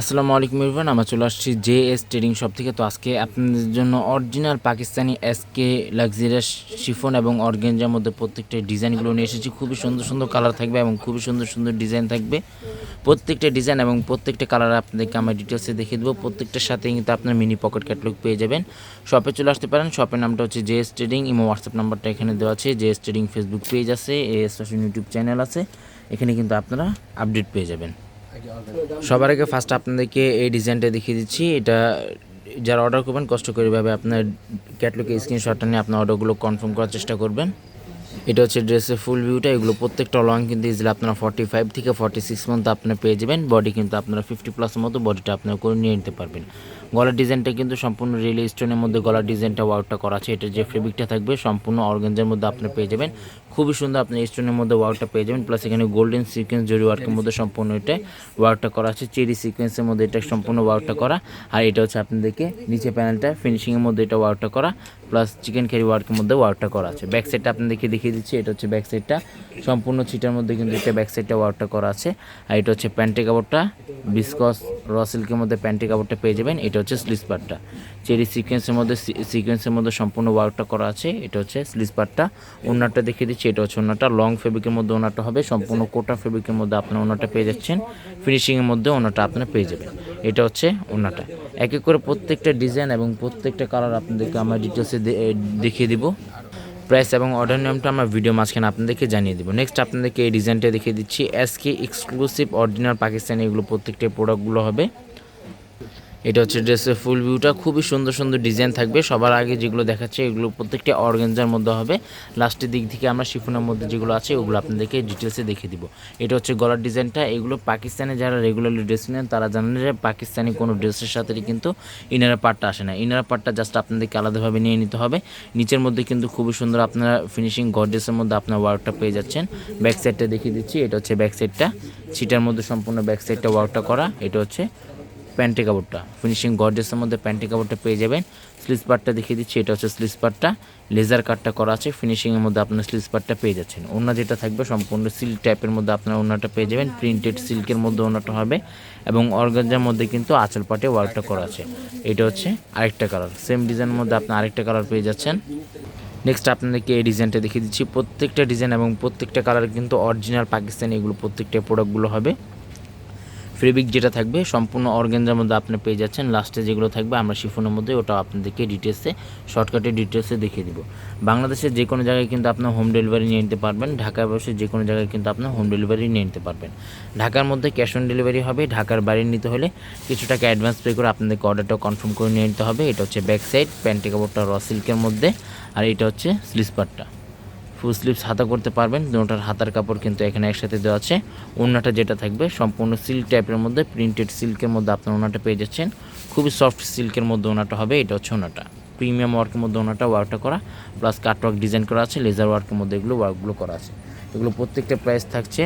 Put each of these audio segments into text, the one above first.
আসসালামু আলাইকুম ইরফান আমরা চলে আসছি জে এস ট্রেডিং শপ থেকে। তো আজকে আপনাদের জন্য original Pakistani SK luxurious chiffon এবং অর্গেঞ্জার মধ্যে প্রত্যেকটা ডিজাইনগুলো নিয়ে এসেছি। খুবই সুন্দর সুন্দর কালার থাকবে এবং খুবই সুন্দর সুন্দর ডিজাইন থাকবে। প্রত্যেকটা ডিজাইন এবং প্রত্যেকটা কালার আপনাদেরকে আমরা ডিটেলসে দেখিয়ে দেবো। প্রত্যেকটার সাথে কিন্তু আপনার মিনি পকেট ক্যাটলগ পেয়ে যাবেন। শপে চলে আসতে পারেন। শপের নামটা হচ্ছে J S trading imo WhatsApp নাম্বারটা এখানে দেওয়া আছে। J S trading Facebook page আছে। এ এস ইউটিউব চ্যানেল আছে। এখানে কিন্তু আপনারা আপডেট পেয়ে যাবেন। সবার আগে ফার্স্ট আপনাদেরকে এই ডিজাইনটা দেখিয়ে দিচ্ছি। এটা যারা অর্ডার করবেন, কষ্ট করে ভাবে আপনার ক্যাটলগে স্ক্রিনশটটা নিয়ে আপনার অর্ডারগুলো কনফার্ম করার চেষ্টা করবেন। এটা হচ্ছে ড্রেসের ফুল ভিউটা এগুলো প্রত্যেকটা লং কিন্তু ইজিলি আপনারা ফর্টি ফাইভ থেকে ফর্টি সিক্স মন্থ আপনার পেয়ে যাবেন। বডি কিন্তু আপনারা ফিফটি প্লাস মতো বডিটা আপনারা করে নিয়ে নিতে পারবেন। গলার ডিজাইনটা কিন্তু সম্পূর্ণ রিয়েল স্টোনের মধ্যে গলার ডিজাইনটা ওয়ার্কটা করা আছে। এটা যে ফেব্রিকটা থাকবে সম্পূর্ণ অর্গেঞ্জের মধ্যে আপনি পেয়ে যাবেন। খুবই সুন্দর আপনি স্টোনের মধ্যে ওয়ার্কটা পেয়ে যাবেন। প্লাস এখানে গোল্ডেন সিকোয়েন্স জরি ওয়ার্কের মধ্যে সম্পূর্ণ এটা ওয়ার্কটা করা আছে। চেরি সিকোয়েন্সের মধ্যে এটা সম্পূর্ণ ওয়ার্কটা করা। আর এটা হচ্ছে আপনাদেরকে নিচে প্যানেলটা ফিনিশিংয়ের মধ্যে এটা ওয়ার্কটা করা। প্লাস চিকেন কারি ওয়ার্কের মধ্যে ওয়ার্কটা করা আছে। ব্যাক সাইডটা আপনাদেরকে দেখিয়ে দিচ্ছি। এটা হচ্ছে ব্যাক সাইডটা সম্পূর্ণ ছিটার মধ্যে কিন্তু এটা ব্যাক সাইডটা ওয়ার্কটা করা আছে। আর এটা হচ্ছে প্যান্টি কাপড়টা বিসকস র সিল্কের মধ্যে প্যান্টি কাপড়টা পেয়ে যাবেন, এটা হচ্ছে স্লিস পার্টটা চেরি সিকোয়েন্সের মধ্যে সিকোয়েন্সের মধ্যে সম্পূর্ণ ওয়ার্কটা করা আছে, এটা হচ্ছে স্লিস পার্টটা ওনারটা দেখিয়ে দিচ্ছি, এটা হচ্ছে ওনারটা। লং ফেব্রিকের মধ্যে ওনারটা হবে, সম্পূর্ণ কোটা ফেব্রিকের মধ্যে আপনার ওনারটা পেয়ে যাচ্ছেন। ফিনিশিংয়ের মধ্যে ওনারটা আপনারা পেয়ে যাবেন, এটা হচ্ছে ওনারটা। এক এক করে প্রত্যেকটা ডিজাইন এবং প্রত্যেকটা কালার আপনাদেরকে আমরা ডিটেলসে দেখিয়ে দিব। প্রাইস এবং অর্ডার নিয়মটা আমরা ভিডিও মাঝখানে আপনাদেরকে জানিয়ে দেবো। নেক্সট আপনাদেরকে এই ডিজাইনটা দেখিয়ে দিচ্ছি। এসকে এক্সক্লুসিভ অরিজিনাল পাকিস্তানি এগুলো প্রত্যেকটা প্রোডাক্টগুলো হবে। এটা হচ্ছে ড্রেসের ফুল ভিউটা খুবই সুন্দর সুন্দর ডিজাইন থাকবে। সবার আগে যেগুলো দেখাচ্ছে, এগুলো প্রত্যেকটা অর্গেঞ্জার মধ্যে হবে। লাস্টের দিক থেকে আমরা শিফনের মধ্যে যেগুলো আছে, ওগুলো আপনাদেরকে ডিটেলসে দেখিয়ে দিব। এটা হচ্ছে গলার ডিজাইনটা এগুলো পাকিস্তানে যারা রেগুলারলি ড্রেস নেন, তারা জানেন যে পাকিস্তানি কোনো ড্রেসের সাথে কিন্তু ইনার পার্টটা আসে না। ইনার পার্টটা জাস্ট আপনাদেরকে আলাদাভাবে নিয়ে নিতে হবে। নিচের মধ্যে কিন্তু খুবই সুন্দর আপনারা ফিনিশিং গডেসের মধ্যে আপনার ওয়ার্কটা পেয়ে যাচ্ছেন। ব্যাক সাইডটা দেখিয়ে দিচ্ছি। এটা হচ্ছে ব্যাক সাইডটা সিটার মধ্যে সম্পূর্ণ ব্যাক সাইডটা ওয়ার্কটা করা। এটা হচ্ছে প্যান্টি কাপড়টা। ফিনিশিং গর্জেসের মধ্যে প্যান্টি কাপড়টা পেয়ে যাবেন। স্লিস পার্টটা দেখিয়ে দিচ্ছি, এটা হচ্ছে স্লিস পার্টটা লেজার কাটটা করা আছে ফিনিশিংয়ের মধ্যে আপনার স্লিস পার্টটা পেয়ে যাচ্ছেন। ওনা যেটা থাকবে, সম্পূর্ণ সিল্ক টাইপের মধ্যে আপনার ওনাটা পেয়ে যাবেন। প্রিন্টেড সিল্কের মধ্যে ওনাটা হবে এবং অর্গানজার মধ্যে কিন্তু আঁচল পাটে ওয়ার্কটা করা আছে। এটা হচ্ছে আরেকটা কালার সেম ডিজাইনের মধ্যে আপনি আরেকটা কালার পেয়ে যাচ্ছেন। নেক্সট আপনাদেরকে এই ডিজাইনটা দেখিয়ে দিচ্ছি, প্রত্যেকটা ডিজাইন এবং প্রত্যেকটা কালার কিন্তু অরিজিনাল পাকিস্তানি এগুলো, প্রত্যেকটা প্রোডাক্টগুলো হবে। ফেব্রিক যেটা থাকবে, সম্পূর্ণ অর্গেঞ্জার মধ্যে আপনি পেয়ে যাচ্ছেন। লাস্টে যেগুলো থাকবে, আমরা শিফনের মধ্যে ওটা আপনাদেরকে ডিটেলসে শর্টকাটে ডিটেলসে দেখিয়ে দিব। বাংলাদেশের যে কোনো জায়গায় কিন্তু আপনার হোম ডেলিভারি নিয়ে নিতে পারবেন। ঢাকায় বসে যে কোনো জায়গায় কিন্তু আপনার হোম ডেলিভারি নিয়ে নিতে পারবেন। ঢাকার মধ্যে ক্যাশ অন ডেলিভারি হবে। ঢাকার বাইরে নিতে হলে কিছু টাকা অ্যাডভান্স পে করে আপনাদেরকে অর্ডারটা কনফার্ম করে নিয়ে নিতে হবে। এটা হচ্ছে ব্যাক সাইড প্যান্টি কাপড়টা র সিল্কের মধ্যে। আর এটা হচ্ছে স্লিপারটা ফুল স্লিভস হাতা করতে পারবেন। দুটার হাতার কাপড় কিন্তু এখানে একসাথে দেওয়া আছে। ওড়নাটা যেটা থাকবে, সম্পূর্ণ সিল্ক টাইপের মধ্যে প্রিন্টেড সিল্কের মধ্যে আপনার ওনাটা পেয়ে যাচ্ছেন। খুবই সফট সিল্কের মধ্যে ওনাটা হবে, এটা হচ্ছে ওনাটা প্রিমিয়াম ওয়ার্কের মধ্যে ওনাটা ওয়ার্কটা করা প্লাস কাটওয়ার্ক ডিজাইন করা আছে লেজার ওয়ার্কের মধ্যে এগুলো ওয়ার্কগুলো করা আছে। এগুলো প্রত্যেকটা প্রাইস থাকছে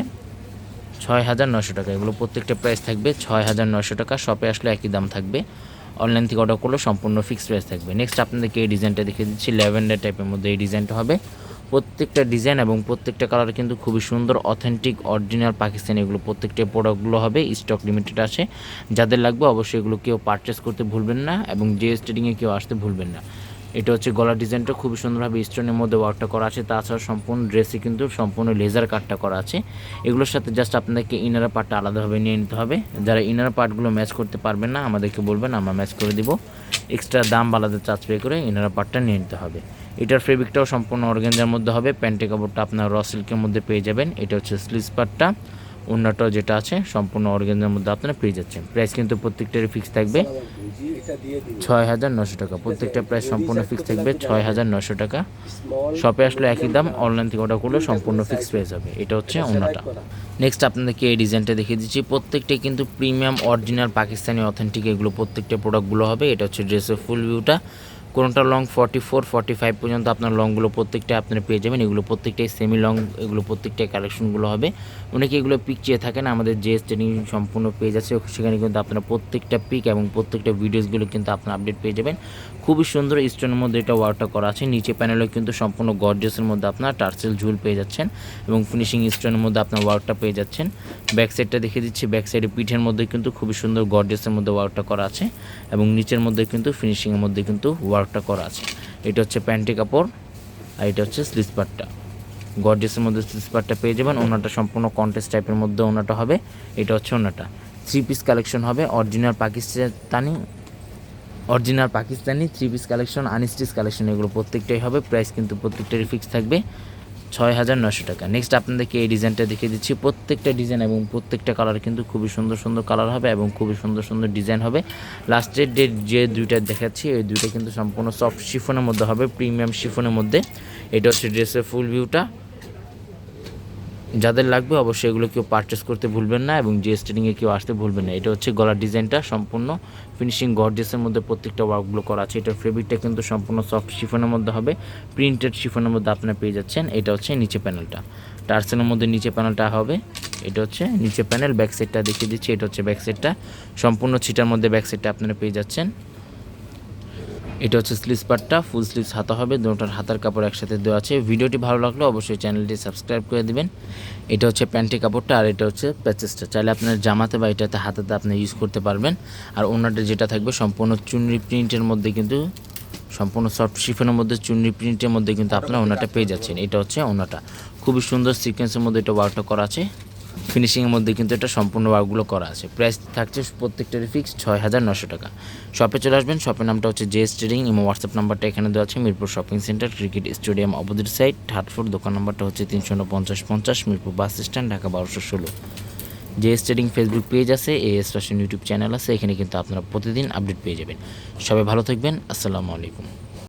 ছয় হাজার নশো টাকা। এগুলো প্রত্যেকটা প্রাইস থাকবে ছয় হাজার নশো টাকা। শপে আসলে একই দাম থাকবে। অনলাইন থেকে অর্ডার করলে সম্পূর্ণ ফিক্সড প্রাইস থাকবে। নেক্সট আপনাদেরকে এই ডিজাইনটা দেখিয়ে দিচ্ছি ল্যাভেন্ডার টাইপের মধ্যে এই ডিজাইনটা হবে। প্রত্যেকটা ডিজাইন এবং প্রত্যেকটা কালার কিন্তু খুবই সুন্দর অথেন্টিক অরিজিনাল পাকিস্তানি এগুলো, প্রত্যেকটা প্রোডাক্টগুলো হবে স্টক লিমিটেড আছে। যাদের লাগবে অবশ্যই এগুলো কেউ পারচেস করতে ভুলবেন না এবং যে স্টেডিংয়ে কেউ আসতে ভুলবেন না। এটা হচ্ছে গলার ডিজাইনটা খুবই সুন্দরভাবে স্টোনের মধ্যে ওয়ার্কটা করা আছে। তাছাড়া সম্পূর্ণ ড্রেসে কিন্তু সম্পূর্ণ লেজার কাটটা করা আছে। এগুলোর সাথে জাস্ট আপনাদেরকে ইনার পার্টটা আলাদাভাবে নিয়ে নিতে হবে। যারা ইনার পার্টগুলো ম্যাচ করতে পারবেন না, আমাদেরকে বলবেন, আমরা ম্যাচ করে দিব। এক্সট্রা দাম আলাদা চার্জ পে করে ইনার পার্টটা নিয়ে নিতে হবে। এটার ফেব্রিকটাও সম্পূর্ণ অর্গেঞ্জার মধ্যে হবে। প্যান্টি কাপড়টা আপনার র সিল্কের মধ্যে পেয়ে যাবেন। এটা হচ্ছে স্লিস পার্টটা অন্যটাও যেটা আছে, সম্পূর্ণ অর্গেঞ্জার মধ্যে আপনারা পেয়ে যাচ্ছেন। প্রাইস কিন্তু প্রত্যেকটারই ফিক্স থাকবে। ছয় হাজার নশো টাকা। প্রত্যেকটা প্রাইস সম্পূর্ণ ফিক্স থাকবে। ছয় হাজার নশো টাকা। শপে আসলে একই দাম। অনলাইন থেকে অর্ডার করলে সম্পূর্ণ ফিক্স প্রাইস হবে এটা হচ্ছে অন্যটা নেক্সট আপনাদেরকে এই ডিজাইনটা দেখিয়ে দিচ্ছি। প্রত্যেকটাই কিন্তু প্রিমিয়াম অরিজিনাল পাকিস্তানি অথেন্টিক এগুলো প্রত্যেকটা প্রোডাক্টগুলো হবে। এটা হচ্ছে ড্রেসের ফুল ভিউটা কোনোটা long forty four forty five পর্যন্ত আপনার লংগুলো প্রত্যেকটা আপনারা পেয়ে যাবেন। এগুলো প্রত্যেকটাই সেমি লং এগুলো প্রত্যেকটাই কালেকশনগুলো হবে। অনেকে এগুলো পিক চেয়ে থাকেন, আমাদের যে ট্রেনিং সম্পূর্ণ পেজ আছে সেখানে কিন্তু আপনারা প্রত্যেকটা পিক এবং প্রত্যেকটা ভিডিওসগুলো কিন্তু আপনার আপডেট পেয়ে যাবেন। খুবই সুন্দর স্টোনের মধ্যে এটা ওয়ার্কটা করা আছে। নিচে প্যানেলে কিন্তু সম্পূর্ণ গর্জেসের মধ্যে আপনার টার্সেল ঝুল পেয়ে যাচ্ছেন এবং ফিনিশিং স্টোনের মধ্যে আপনার ওয়ার্কটা পেয়ে যাচ্ছেন। ব্যাক সাইডটা দেখে দিচ্ছি ব্যাক সাইডে পিঠের মধ্যে কিন্তু খুবই সুন্দর গর্জেসের মধ্যে ওয়ার্কটা করা আছে এবং নিচের মধ্যে কিন্তু ফিনিশিংয়ের মধ্যে কিন্তু ওয়ার্কটা করা আছে। এটা হচ্ছে প্যান্টি কাপড় আর এটা হচ্ছে স্লিসপারটা গর্জেসের মধ্যে স্লিসপারটা পেয়ে যাবেন। ওনাটা সম্পূর্ণ কন্টেস্ট টাইপের মধ্যে ওনাটা হবে। এটা হচ্ছে ওনাটা। থ্রি পিস কালেকশন হবে। Original Pakistani original Pakistani three piece collection unstitch collection এগুলো প্রত্যেকটাই হবে। প্রাইস কিন্তু প্রত্যেকটারই ফিক্স থাকবে। ছয় হাজার নশো টাকা। নেক্সট আপনাদেরকে এই ডিজাইনটা দেখিয়ে দিচ্ছি। প্রত্যেকটা ডিজাইন এবং প্রত্যেকটা কালার কিন্তু খুবই সুন্দর সুন্দর কালার হবে এবং খুবই সুন্দর সুন্দর ডিজাইন হবে। লাস্টের ডে যে দুইটা দেখাচ্ছি, এই দুইটা কিন্তু সম্পূর্ণ সফট শিফনের মধ্যে হবে প্রিমিয়াম শিফনের মধ্যে। এটা হচ্ছে ড্রেসের ফুল ভিউটা যাদের লাগবে অবশ্যই এগুলো কেউ পারচেস করতে ভুলবেন না এবং জিএস ট্রেডিংয়ে কেউ আসতে ভুলবেন না। এটা হচ্ছে গলার ডিজাইনটা সম্পূর্ণ। ফিনিশিং গর্জেসের মধ্যে প্রত্যেকটা ওয়ার্কগুলো করা আছে। এটার ফেব্রিকটা কিন্তু সম্পূর্ণ সফট শিফনের মধ্যে হবে। প্রিন্টেড শিফনের মধ্যে আপনারা পেয়ে যাচ্ছেন। এটা হচ্ছে নিচে প্যানেলটা টার্সেলের মধ্যে নিচে প্যানেলটা হবে। এটা হচ্ছে নিচে প্যানেল ব্যাক সাইডটা দেখিয়ে দিচ্ছি। এটা হচ্ছে ব্যাক সাইডটা সম্পূর্ণ ছিটার মধ্যে ব্যাক সাইডটা আপনারা পেয়ে যাচ্ছেন। এটা হচ্ছে স্লিভস পার্টটা ফুল স্লিভস হাতা হবে, দুটোর হাতার কাপড় একসাথে দেওয়া আছে। ভিডিওটি ভালো লাগলে অবশ্যই চ্যানেলটি সাবস্ক্রাইব করে দিবেন। এটা হচ্ছে প্যান্টি কাপড়টা আর এটা হচ্ছে প্যাচেসটা চাইলে আপনার জামাতে বা এটাতে হাতাতে আপনি ইউজ করতে পারবেন। আর ওনাটা যেটা থাকবে, সম্পূর্ণ চুনরি প্রিন্টের মধ্যে কিন্তু, সম্পূর্ণ সফট শিফনের মধ্যে চুনরি প্রিন্টের মধ্যে কিন্তু আপনারা ওনাটা পেয়ে যাচ্ছেন। এটা হচ্ছে ওনাটা। খুবই সুন্দর সিকোয়েন্সের মধ্যে এটা ওয়ার্কটা করা আছে। ফিনিশিংয়ের মধ্যে কিন্তু এটা সম্পূর্ণ ওয়ার্কগুলো করা আছে। প্রাইস থাকছে প্রত্যেকটারই ফিক্স ছয় হাজার নশো টাকা। শপে চলে আসবেন শপের নামটা হচ্ছে জে স্টেডিং এবং হোয়াটসঅ্যাপ নাম্বারটা এখানে দেওয়া আছে, Mirpur shopping centre cricket stadium opposite side হাটফোর দোকান নাম্বারটা হচ্ছে তিনশো পঞ্চাশ পঞ্চাশ মিরপুর বাস স্ট্যান্ড, ঢাকা বারোশো ষোলো। যে স্টেডিং ফেসবুক পেজ আছে A S fashion YouTube channel আছে, এখানে কিন্তু আপনারা প্রতিদিন আপডেট পেয়ে যাবেন। সবাই ভালো থাকবেন, আসসালামু আলাইকুম।